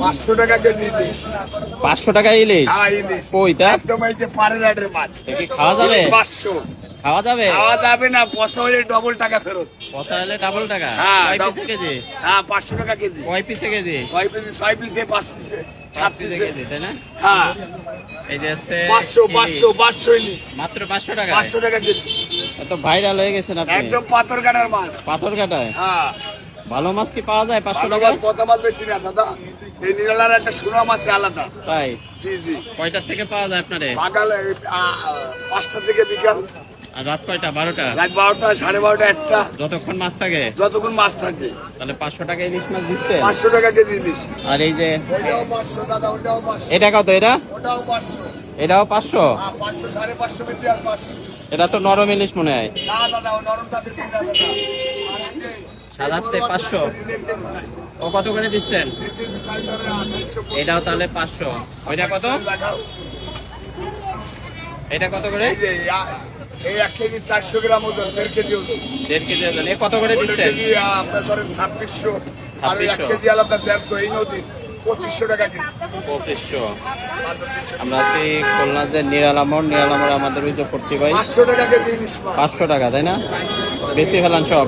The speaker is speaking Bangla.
পাঁচশো টাকা কেজি ইলিশ। পাঁচশো টাকা ইলিশ? হ্যাঁ কই তা? একদম এই যে পাড়ের মাছ। কি খাওয়া যাবে? পাঁচশো। খাওয়া যাবে? খাওয়া যাবে না পয়সা হলে ডবল টাকা ফেরত। কথা হলে ডাবল টাকা? হ্যাঁ, কয় ডাব- পিসে কেজি? হ্যাঁ পাঁচশো টাকা কেজি। কয় পিসে কেজি? ছয় পিসে ছয় পিসে পাঁচ পিসে সাত পিসে পিসে কেজি তাই না? হ্যাঁ। এই যে আসছে পাঁচশো পাঁচশো পাঁচশো ইলিশ। মাত্র পাঁচশো টাকা পাঁচশো টাকা কেজি। ভাইরাল হয়ে গেছেন আপনি? একদম পাথর কাটার মাছ। পাথর কাটায়? হ্যাঁ। ভালো মাছ কি পাওয়া যায় পাঁচশো টাকা কত মাছ বেশি না দাদা। এই নিরালার একটা সুরা মাছ আলাদা। তাই? জি জি। কয়টার থেকে পাওয়া যায় আপনারে? বাগালে পাঁচটা থেকে বিকাল। আর রাত কয়টা? বারোটা? রাত বারোটা সাড়ে বারোটা একটা। যতক্ষণ মাছ থাকে? যতক্ষণ মাছ থাকে। তাহলে পাঁচশো টাকা ইলিশ মাছ দিচ্ছে পাঁচশো টাকা কেজি ইলিশ। আর এই যে এটা কত? এটা? ওটাও পাঁচশো। এটাও পাঁচশো? পাঁচশো সাড়ে পাঁচশো কেজি আর পাঁচশো। এটা তো নরম ইলিশ মনে হয়। না দাদা ও নরমটা বেশি না দাদা। পাঁচশো। ও কত করে দিচ্ছেন? এটাও তাহলে পাঁচশো। ওইটা কত? এটা কত করে? এই যে আ- এই এক কেজি চারশো গ্রাম ওজন দেড় কেজি ওজন। দেড় কেজি ওজন। এ কত করে দিচ্ছেন? আপনার ধরেন ছাব্বিশশো। আর এক কেজি আলাদা জ্যান্ত এই নদীর পঁচিশশো টাকা কেজি। পঁচিশশো। আমরা আছি খুলনা যে নিরালামর নিরালামর আমাদের ওই যে ভর্তি ভাই। পাঁচশো টাকা কেজি পাঁচশো টাকা তাই না? বেশি ফেলান সব।